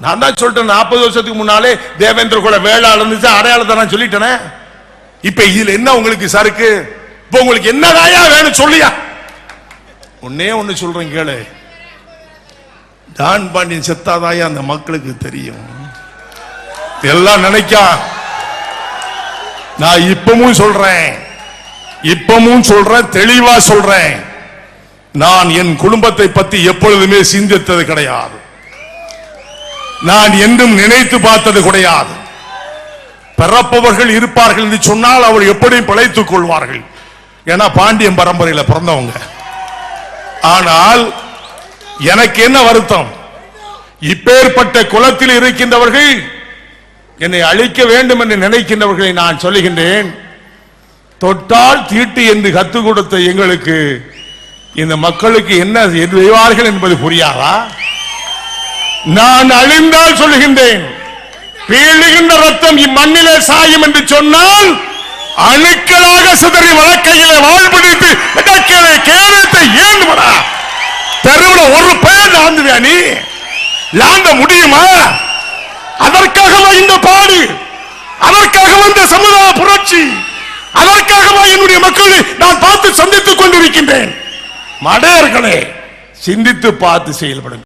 நான் தான் சொல்லிட்டேன் நாற்பது வருஷத்துக்கு முன்னாலே தேவேந்திர குல வேளாளர் இருந்துச்சு அடையாளத்தை நான் சொல்லிட்டேனே? இப்ப இதுல என்ன உங்களுக்கு சருக்கு இப்ப உங்களுக்கு என்னதாயா வேணும் சொல்லியா? ஒன்னே ஒண்ணு சொல்றேன் கேளு. டான் பாண்டியன் செத்தாதாயா அந்த மக்களுக்கு தெரியும். எல்லாம் நினைக்கா. நான் இப்பவும் சொல்றேன். இப்பவும் சொல்றேன் தெளிவா சொல்றேன். நான் என் குடும்பத்தை பத்தி எப்பொழுதுமே சிந்தித்தது கிடையாது. நான் என்றும் நினைத்து பார்த்தது கிடையாது. பிறப்பவர்கள் இருப்பார்கள் என்று சொன்னால் அவர் எப்படி பிழைத்துக் கொள்வார்கள். ஏன்னா பாண்டியன் பரம்பரையில் பிறந்தவங்க. ஆனால் எனக்கு என்ன வருத்தம்? இப்பேற்பட்ட குலத்தில் இருக்கின்றவர்கள் என்னை அழிக்க வேண்டும் என்று நினைக்கின்றவர்களை நான் சொல்லுகின்றேன். தொட்டால் தீட்டு என்று கத்துக் கொடுத்த எங்களுக்கு இந்த மக்களுக்கு என்ன செய்வார்கள் என்பது புரியாதா? நான் அழிந்தால் சொல்லுகின்றேன். பீழுகின்ற ரத்தம் இம்மண்ணிலே சாயும் என்று சொன்னால் அணுக்களாக சிதறி வழக்கையிலே வாழ்பிடித்து இடக்கிலே கேரத்தை ஏந்துவடா தெருவில் ஒரு பேர் லாந்துவியா நீ? லாந்த முடியுமா? அதற்காகவா இந்த பாடு. அதற்காகவா இந்த சமுதாய புரட்சி. அதற்காகவா என்னுடைய மக்களை நான் பார்த்து சந்தித்துக் கொண்டிருக்கின்றேன். மடையர்களே சிந்தித்து பார்த்து செயல்படுங்கள்.